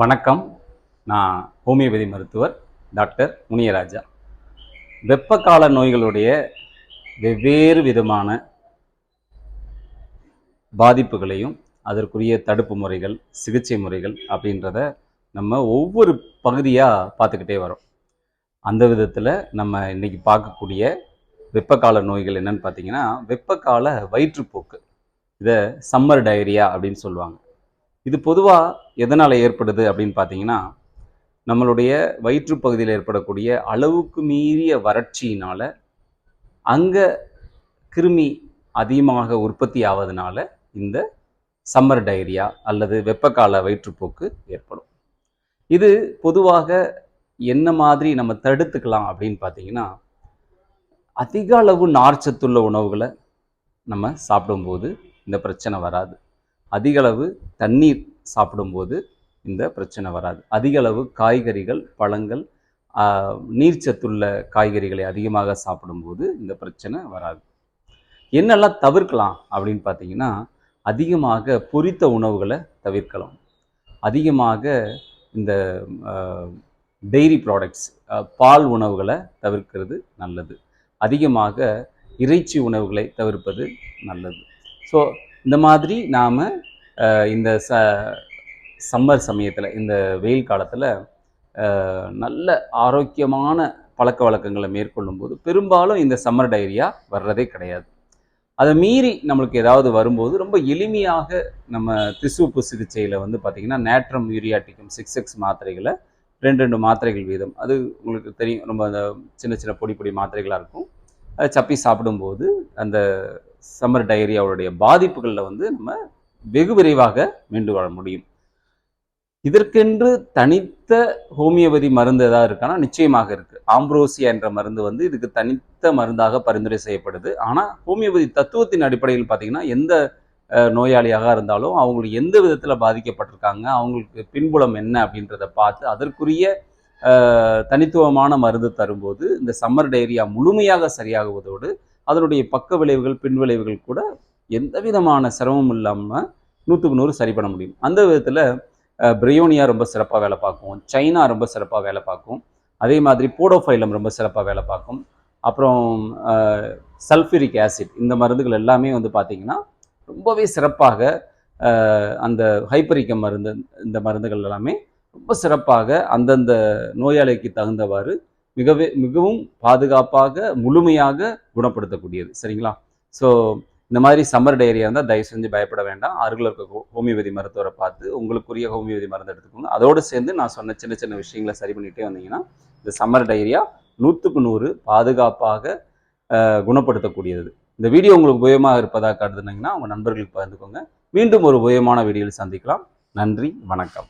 வணக்கம். நான் ஹோமியோபதி மருத்துவர் டாக்டர் முனியராஜா. வெப்பக்கால நோய்களுடைய வெவ்வேறு விதமான பாதிப்புகளையும் அதற்குரிய தடுப்பு முறைகள் சிகிச்சை முறைகள் அப்படின்றத நம்ம ஒவ்வொரு பகுதியாக பார்த்துக்கிட்டே வரோம். அந்த விதத்தில் நம்ம இன்றைக்கி பார்க்கக்கூடிய வெப்பக்கால நோய்கள் என்னன்னு பார்த்தீங்கன்னா வெப்பக்கால வயிற்றுப்போக்கு. இதை சம்மர் டயரியா அப்படின்னு சொல்லுவாங்க. இது பொதுவாக எதனால் ஏற்படுது அப்படின்னு பார்த்தீங்கன்னா நம்மளுடைய வயிற்று பகுதியில் ஏற்படக்கூடிய அளவுக்கு மீறிய வறட்சியினால் அங்கே கிருமி அதிகமாக உற்பத்தி ஆவதனால இந்த சம்மர் டைரியா அல்லது வெப்பக்கால வயிற்றுப்போக்கு ஏற்படும். இது பொதுவாக என்ன மாதிரி நம்ம தடுத்துக்கலாம் அப்படின்னு பார்த்தீங்கன்னா அதிக அளவு நார்ச்சத்துள்ள உணவுகளை நம்ம சாப்பிடும்போது இந்த பிரச்சனை வராது. அதிகளவு தண்ணீர் சாப்பிடும்போது இந்த பிரச்சனை வராது. அதிகளவு காய்கறிகள் பழங்கள் ஆஹ், நீர்ச்சத்துள்ள காய்கறிகளை அதிகமாக சாப்பிடும்போது இந்த பிரச்சனை வராது. என்னெல்லாம் தவிர்க்கலாம் அப்படின்னு பார்த்தீங்கன்னா அதிகமாக பொரித்த உணவுகளை தவிர்க்கலாம். அதிகமாக இந்த டெய்ரி ப்ராடக்ட்ஸ் பால் உணவுகளை தவிர்க்கிறது நல்லது. அதிகமாக இறைச்சி உணவுகளை தவிர்ப்பது நல்லது. ஸோ இந்த மாதிரி நாம் இந்த ச சம்மர் சமயத்தில் இந்த வெயில் காலத்தில் நல்ல ஆரோக்கியமான பழக்க வழக்கங்களை மேற்கொள்ளும்போது பெரும்பாலும் இந்த சம்மர் டைரியா வர்றதே கிடையாது. அதை மீறி நம்மளுக்கு ஏதாவது வரும்போது ரொம்ப எளிமையாக நம்ம திசுப்பு சிகிச்சையில் வந்து பார்த்திங்கன்னா நேட்ரம் யூரியாட்டிக்கம் சிக்ஸ் எக்ஸ் மாத்திரைகளை ரெண்டு ரெண்டு மாத்திரைகள் வீதம். அது உங்களுக்கு தெரியும் ரொம்ப அந்த சின்ன சின்ன பொடி பொடி மாத்திரைகளாக இருக்கும். அதை சப்பி சாப்பிடும்போது அந்த சம்மர் டயரியாவுடைய பாதிப்புகளில் வந்து நம்ம வெகு விரைவாக மீண்டு வாழ முடியும். இதற்கென்று தனித்த ஹோமியோபதி மருந்து ஏதாவது இருக்கான்னா நிச்சயமாக இருக்கு. ஆம்ப்ரோசியா என்ற மருந்து வந்து இதுக்கு தனித்த மருந்தாக பரிந்துரை செய்யப்படுது. ஆனால் ஹோமியோபதி தத்துவத்தின் அடிப்படையில் பார்த்தீங்கன்னா எந்த அஹ், நோயாளியாக இருந்தாலும் அவங்களுக்கு எந்த விதத்தில் பாதிக்கப்பட்டிருக்காங்க அவங்களுக்கு பின்புலம் என்ன அப்படின்றத பார்த்து அதற்குரிய அஹ், தனித்துவமான மருந்து தரும்போது இந்த சம்மர் டைரியா முழுமையாக சரியாகுவதோடு அதனுடைய பக்க விளைவுகள் பின் விளைவுகள் கூட எந்த விதமான சிரமமும் இல்லாமல் நூற்றுக்கு நூறு சரி பண்ண முடியும். அந்த விதத்தில் பிரியோனியா ரொம்ப சிறப்பாக வேலை பார்க்கும் சைனா ரொம்ப சிறப்பாக வேலை பார்க்கும் அதே மாதிரி போடோஃபைலம் ரொம்ப சிறப்பாக வேலை பார்க்கும் அப்புறம் சல்ஃபிரிக் ஆசிட் இந்த மருந்துகள் எல்லாமே வந்து பார்த்திங்கன்னா ரொம்பவே சிறப்பாக அந்த ஹைப்பரிக்க மருந்து இந்த மருந்துகள் எல்லாமே ரொம்ப சிறப்பாக அந்தந்த நோயாளிக்கு தகுந்தவாறு மிகவே மிகவும் பாதுகாப்பாக முழுமையாக குணப்படுத்தக்கூடியது. சரிங்களா? ஸோ இந்த மாதிரி சம்மர் டைரியா இருந்தால் தயவு செஞ்சு பயப்பட வேண்டாம். அருகில் இருக்க ஹோமியோபதி மருத்துவரை பார்த்து உங்களுக்குரிய ஹோமியோபதி மருந்து எடுத்துக்கோங்க. அதோடு சேர்ந்து நான் சொன்ன சின்ன சின்ன விஷயங்களை சரி பண்ணிகிட்டே வந்தீங்கன்னா இந்த சம்மர் டயரியா நூற்றுக்கு நூறு பாதுகாப்பாக குணப்படுத்தக்கூடியது. இந்த வீடியோ உங்களுக்கு உபயோகமாக இருப்பதாக கருதுனீங்கன்னா உங்கள் நண்பர்களுக்கு பகிர்ந்துக்கோங்க. மீண்டும் ஒரு உபயோகமான வீடியோவில் சந்திக்கலாம். நன்றி வணக்கம்.